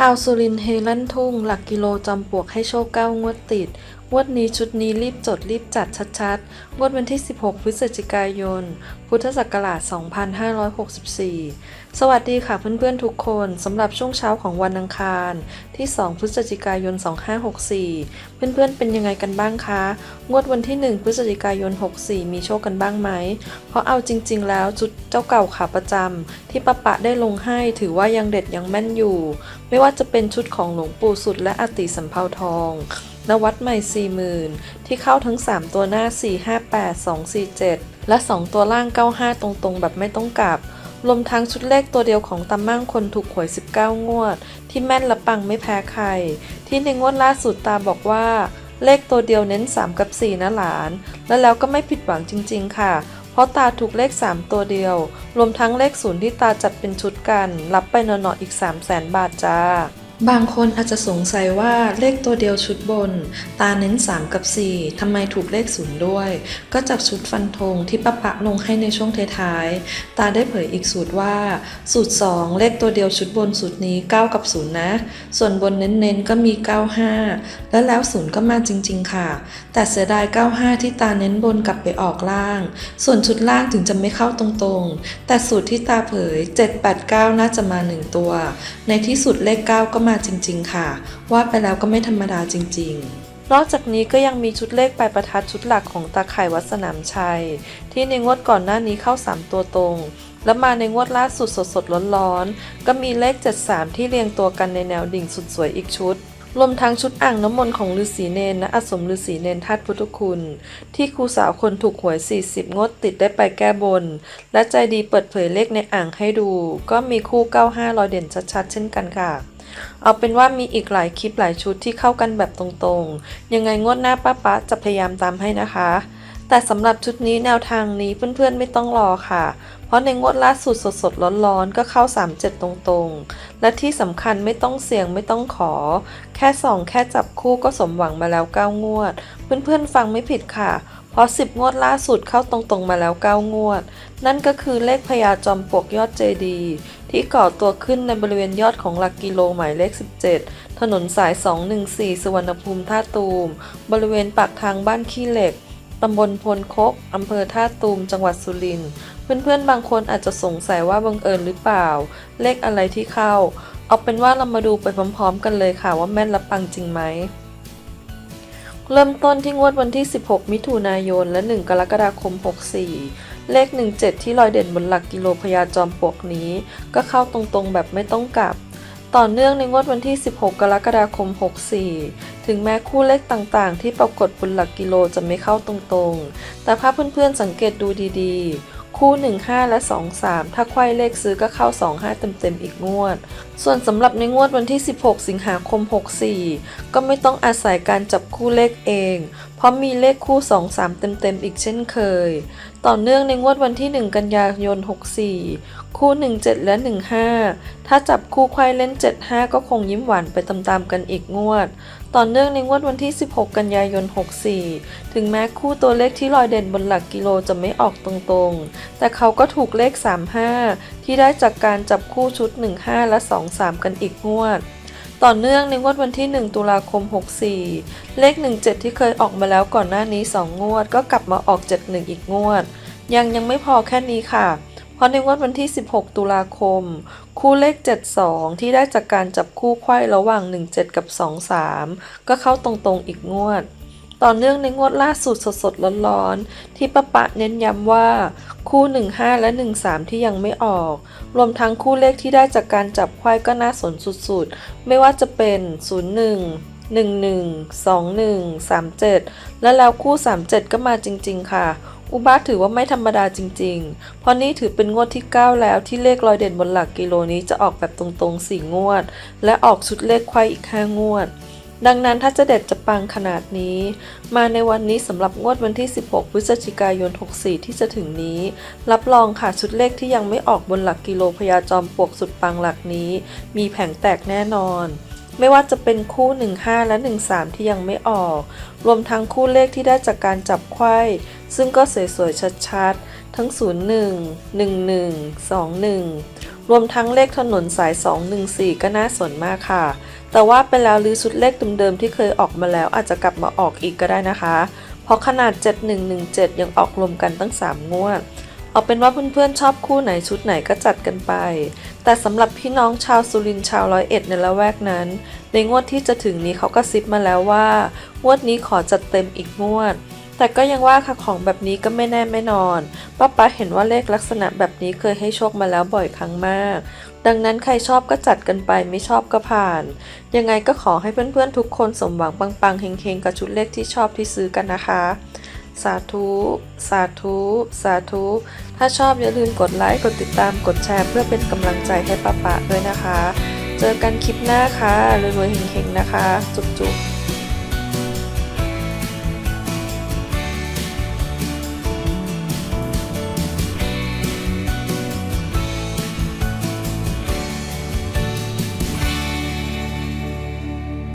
ชาวสุรินทร์เฮลั่นทุ่ง หลักกิโลจอมปลวกให้โชคเก้างวดติดงวดนี้ชุดนี้รีบจดรีบจัดชัดๆ งวดวันที่ 16 พฤศจิกายน พุทธศักราช 2564 สวัสดีค่ะเพื่อนๆทุกคนสำหรับช่วงเช้าของวันอังคาร ที่ 2 พฤศจิกายน 2564 เพื่อนๆเป็นยังไงกันบ้างคะ งวดวันที่ 1 พฤศจิกายน 64 มีโชคกันบ้างไหม เพราะเอาจริง ๆ แล้วจุดเจ้าเก่าขาประจำที่ปะปะได้ลงให้ถือว่ายังเด็ดยังแม่นอยู่ ไม่ว่าจะเป็นชุดของหลวงปู่สุดและอติสัมภาวทอง นวัดใหม่ 40,000 ที่เข้าทั้ง 3 ตัวหน้า 458 247 และ 2 ตัวล่าง 95 ตรงๆ แบบไม่ต้องกลับ รวมทั้งชุดเลขตัวเดียวของตามั่งคนถูกหวย 19 งวด ที่แม่นและปังไม่แพ้ใคร ที่ในงวดล่าสุดตาบอกว่าเลขตัวเดียวเน้น 3 กับ 4 นะหลาน และแล้วก็ไม่ผิดหวังจริง ๆ ค่ะ เพราะตาถูกเลข 3 ตัวเดียว รวมทั้งเลขศูนย์ที่ตาจัดเป็นชุดกัน รับไปนอๆอีก 3 0 0แสนบาทจ้า บางคนอาจจะสงสัยว่าเลขตัวเดียวชุดบน ตาเน้น 3 กับ 4 ทำไมถูกเลขศูนย์ด้วย ก็จากชุดฟันธงที่ปะปะลงให้ในช่วงท้ายๆ ตาได้เผยอีกสูตรว่า สูตร 2 เลขตัวเดียวชุดบนสูตรนี้ 9 กับ 0 นะ ส่วนบนเน้นๆ ก็มี 95 แล้วแล้วศูนย์ก็มาจริงๆ ค่ะ แต่เสียดาย 95 ที่ตาเน้นบนกลับไปออกล่าง ส่วนชุดล่างถึงจะไม่เข้าตรงๆ แต่สูตรที่ตาเผย 789 น่าจะมา 1 ตัว ในที่สุดเลข 9 ก็มาจริง ๆ ค่ะว่าไปแล้วก็ไม่ธรรมดาจริง ๆ นอกจากนี้ก็ยังมีชุดเลขปลายประทัดชุดหลักของตาไข่วัดสนามชัย ที่ในงวดก่อนหน้านี้เข้า 3 ตัวตรง แล้วมาในงวดล่าสุดสดๆร้อนๆก็มีเลข 73 ที่เรียงตัวกันในแนวดิ่งสุดสวยอีกชุดรวมทั้งชุดอ่างน้ำมนต์ของฤาษีเนนและอสมฤาษีเนนธาตุพุทธคุณ ที่ครูสาวคนถูกหวย 40 งดติดได้ไปแก้บน และใจดีเปิดเผยเลขในอ่างให้ดู ก็มีคู่ 95รอยเด่นชัดๆ เช่นกันค่ะ เอาเป็นว่ามีอีกหลายคลิปหลายชุดที่เข้ากันแบบตรงๆ ยังไงงวดหน้าป้าป๊าจะพยายามตามให้นะคะ แต่สำหรับชุดนี้แนวทางนี้เพื่อนๆไม่ต้องรอค่ะ เพราะในงวดล่าสุดสดๆร้อนๆก็เข้า 37 ตรงๆ และที่สำคัญไม่ต้องเสี่ยงไม่ต้องขอ แค่ส่องแค่จับคู่ก็สมหวังมาแล้ว 9 งวด เพื่อนๆฟังไม่ผิดค่ะ เพราะ 10 งวดล่าสุดเข้าตรงๆมาแล้ว 9 งวด นั่นก็คือเลขพญาจอมปลวกยอดเจดีที่ก่อตัวขึ้นในบริเวณยอดของหลักกิโลหมายเลข 17 ถนนสาย 214 สุวรรณภูมิท่าตูม บริเวณปากทางบ้านขี้เหล็กตำบลพลคกอำเภอท่าตูม จังหวัดสุรินทร์ เพื่อนๆ บางคนอาจจะสงสัยว่าบังเอิญหรือเปล่า เลขอะไรที่เข้า เอาเป็นว่าเรามาดูไปพร้อมๆ กันเลยค่ะว่าแม่นและปังจริงไหม เริ่มต้นที่งวดวันที่ 16 มิถุนายน และ 1 กรกฎาคม 64 เลข 17 ที่ลอยเด่นบนหลักกิโลพญาจอมปลวกนี้ ก็เข้าตรงๆแบบไม่ต้องกลับ ต่อเนื่องในงวดวันที่ 16 กรกฎาคม 64 ถึงแม้คู่เลขต่างๆ ที่ปรากฏบนหลักกิโลจะไม่เข้าตรงๆ แต่ถ้าเพื่อนๆสังเกตดูดีๆ คู่ 15 และ 23 ถ้าไขว้เลขซื้อก็เข้า 25 เต็มๆอีกงวด ส่วนสำหรับในงวดวันที่ 16 สิงหาคม 64 ก็ไม่ต้องอาศัยการจับคู่เลขเองเพราะมีเลขคู่ 2-3 เต็มๆ อีกเช่นเคย ต่อเนื่องในงวดวันที่ 1 กันยายน 64 คู่ 17 และ 15 ถ้าจับคู่ไขว้เล่น 75 ก็คงยิ้มหวานไปตามๆ กันอีกงวด ต่อเนื่องในงวดวันที่ 16 กันยายน 64 ถึงแม้คู่ตัวเลขที่ลอยเด่นบนหลักกิโลจะไม่ออกตรงๆ แต่เขาก็ถูกเลข 35 ที่ได้จากการจับคู่ชุด 15 และ 23 กันอีกงวด ต่อเนื่องในงวดวันที่ 1 ตุลาคม 64 เลข 17 ที่เคยออกมาแล้วก่อนหน้านี้ 2 งวด ก็กลับมาออก 71 อีกงวด ยังยังไม่พอแค่นี้ค่ะ เพราะในงวดวันที่ 16 ตุลาคม คู่เลข 72 ที่ได้จากการจับคู่ไขว้ระหว่าง 17 กับ 23 ก็เข้าตรงๆอีกงวด ต่อเนื่องในงวดล่าสุดสดๆร้อนๆ ที่ปะปะเน้นย้ำว่า คู่ 15 และ 13 ที่ยังไม่ออก รวมทั้งคู่เลขที่ได้จากการจับไขว้ก็น่าสนสุดๆ ไม่ว่าจะเป็น 01 11 21 37 และแล้วคู่ 37 ก็มาจริง ๆ ค่ะ อุบาถือว่าไม่ธรรมดาจริง ๆ เพราะนี่ถือเป็นงวดที่ 9 แล้วที่เลขลอยเด่นบนหลักกิโลนี้จะออกแบบตรงๆ 4 งวด และออกชุดเลขไขว้อีก 5 งวด ดังนั้นถ้าจะเด็ดจะปังขนาดนี้ มาในวันนี้สำหรับงวดวันที่ 16 พฤศจิกายน 64 ที่จะถึงนี้ รับรองค่ะชุดเลขที่ยังไม่ออกบนหลักกิโลพญาจอมปลวกสุดปังหลักนี้ มีแผงแตกแน่นอน ไม่ว่าจะเป็นคู่ 15 และ 13 ที่ยังไม่ออก รวมทั้งคู่เลขที่ได้จากการจับไขว้ซึ่งก็สวยๆชัดๆ ทั้ง 01 11 21 รวมทั้งเลขถนนสาย 214 ก็น่าสนมากค่ะ แต่ว่าไปแล้วลือชุดเลขเดิมๆที่เคยออกมาแล้วอาจจะกลับมาออกอีกก็ได้นะคะ เพราะขนาด 7117 ยังออกรวมกันตั้ง 3 งวด เอาเป็นว่าเพื่อนๆชอบคู่ไหนชุดไหนก็จัดกันไป แต่สำหรับพี่น้องชาวสุรินทร์ชาวร้อยเอ็ดในละแวกนั้น ในงวดที่จะถึงนี้เขาก็ซิปมาแล้วว่า งวดนี้ขอจัดเต็มอีกงวดแต่ก็ยังว่าค่ะของแบบนี้ก็ไม่แน่ไม่นอน ป้าป๊าเห็นว่าเลขลักษณะแบบนี้เคยให้โชคมาแล้วบ่อยครั้งมาก ดังนั้นใครชอบก็จัดกันไปไม่ชอบก็ผ่าน ยังไงก็ขอให้เพื่อนๆทุกคนสมหวังปังๆเฮงๆ กับชุดเลขที่ชอบที่ซื้อกันนะคะ สาธุ สาธุ สาธุ ถ้าชอบอย่าลืมกดไลค์ กดติดตาม กดแชร์เพื่อเป็นกำลังใจให้ป้าปะด้วยนะคะ เจอกันคลิปหน้าค่ะรวยๆเฮงๆนะคะ จุ๊บๆ